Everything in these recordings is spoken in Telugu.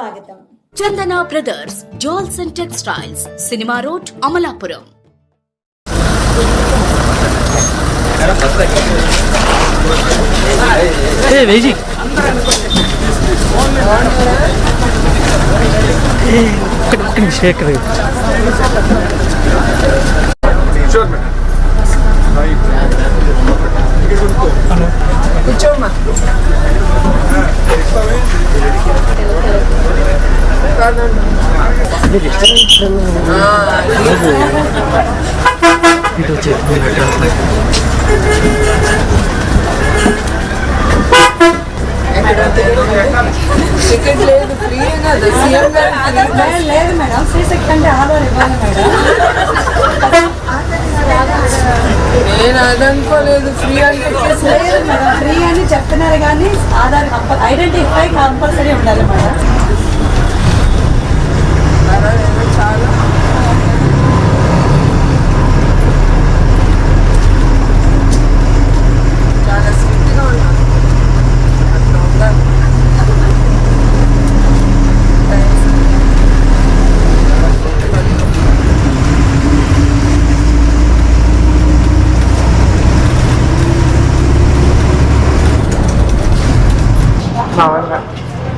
స్వాగతం. Chandana brothers jewels and textiles cinema road Amalapuram. A ticket లేదు ఫ్రీ కదా సీఎం గారు లేదు మేడం శ్రీ శక్తి ఆధార్ ఇవ్వాలి మేడం నేను అదనుకోలేదు ఫ్రీ అంటే లేదు మేడం. ఫ్రీ అని చెప్తున్నారు కానీ ఆధార్ కంపల్ ఐడెంటిఫై కంపల్సరీ ఉండాలి మేడం.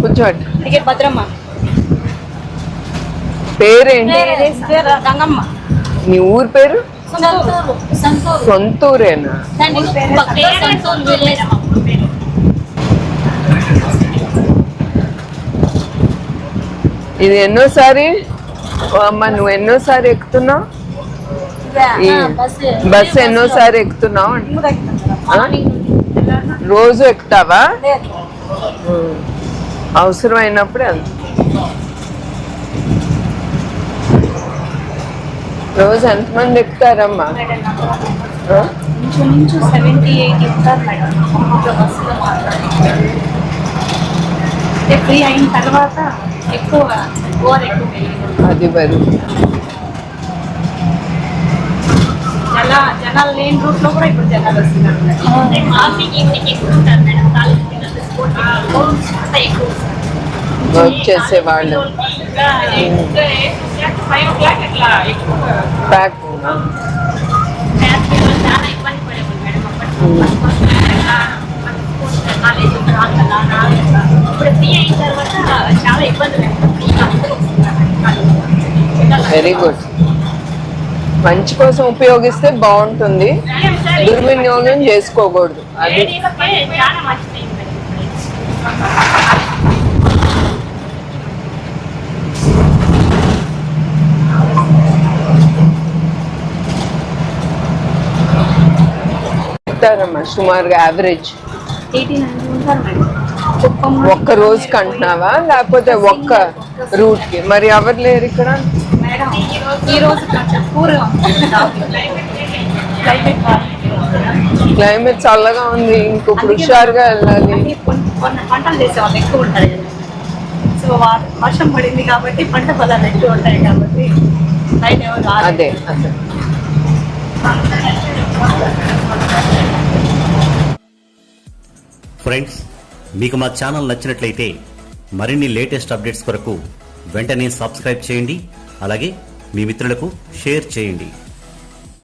కూర్చోండి. టికెట్ భద్రమ్మ. పేరేంటి? గంగమ్మ. నీ ఊరు పేరు? సంతూరు సంతూరు. సొంతూరేనా? ఇది ఎన్నోసారి? అమ్మ నువ్వు ఎన్నోసారి ఎక్కుతున్నావు? బస్సు. ఎన్నోసారి ఎక్కుతున్నావు? రోజు ఎక్కుతావా. అవసరమైనప్పుడే రోజు ఎంతమంది ఎక్కుతారమ్మా? ఫ్రీ అయిన తర్వాత ఎక్కువ అది మరి జన జనాలు లేని రూట్ లో కూడా ఇప్పుడు జనాలు వస్తున్నారు మేడం. మార్నింగ్ ఈవినింగ్ ఎక్కువ ఉంటారు మేడం కాలేజ్ పిల్లలు స్కూల్ పిల్లలు అంతా ఎక్కువ వస్తారు. వర్క్ చేసే వాళ్ళు ఫైవ్ ఓ క్లాక్ అట్లా ఎక్కువ ప్యాక్ మ్యాథ్స్ పిల్లలు చాలా ఇబ్బంది పడేవాళ్ళు మేడం అప్పట్లో అట్లా కాలేజ్ రాదు కదా రాదు కదా. ఇప్పుడు ఫ్రీ అయిన తర్వాత చాలా ఇబ్బంది మేడం ఫ్రీగా అందరూ వస్తున్నారు వెరీ గుడ్ మంచి కోసం ఉపయోగిస్తే బాగుంటుంది. దుర్వినియోగం చేసుకోకూడదు. అది చెప్తారమ్మా సుమారుగా యావరేజ్ ఒక్క రోజుకి అంటున్నావా? లేకపోతే ఒక్క రూట్కి? మరి ఎవరు లేరు ఇక్కడ? మేడం కొంచెం క్లైమేట్ క్లైమేట్ చల్లగా ఉంది. ఇంకొక హుషారుగా వెళ్ళాలి. పంటలు చేసే వాళ్ళు ఎక్కువ ఉంటారు. కదా సో వర్షం పడింది కాబట్టి పంట పొలాలు ఎక్కువ ఉంటాయి కాబట్టి నైట్ ఎవరు రాలేదు. అదే అదే. ఫ్రెండ్స్ మీకు మా ఛానల్ నచ్చినట్లయితే మరిన్ని లేటెస్ట్ అప్డేట్స్ కొరకు వెంటనే సబ్స్క్రైబ్ చేయండి. అలాగే మీ మిత్రులకు షేర్ చేయండి.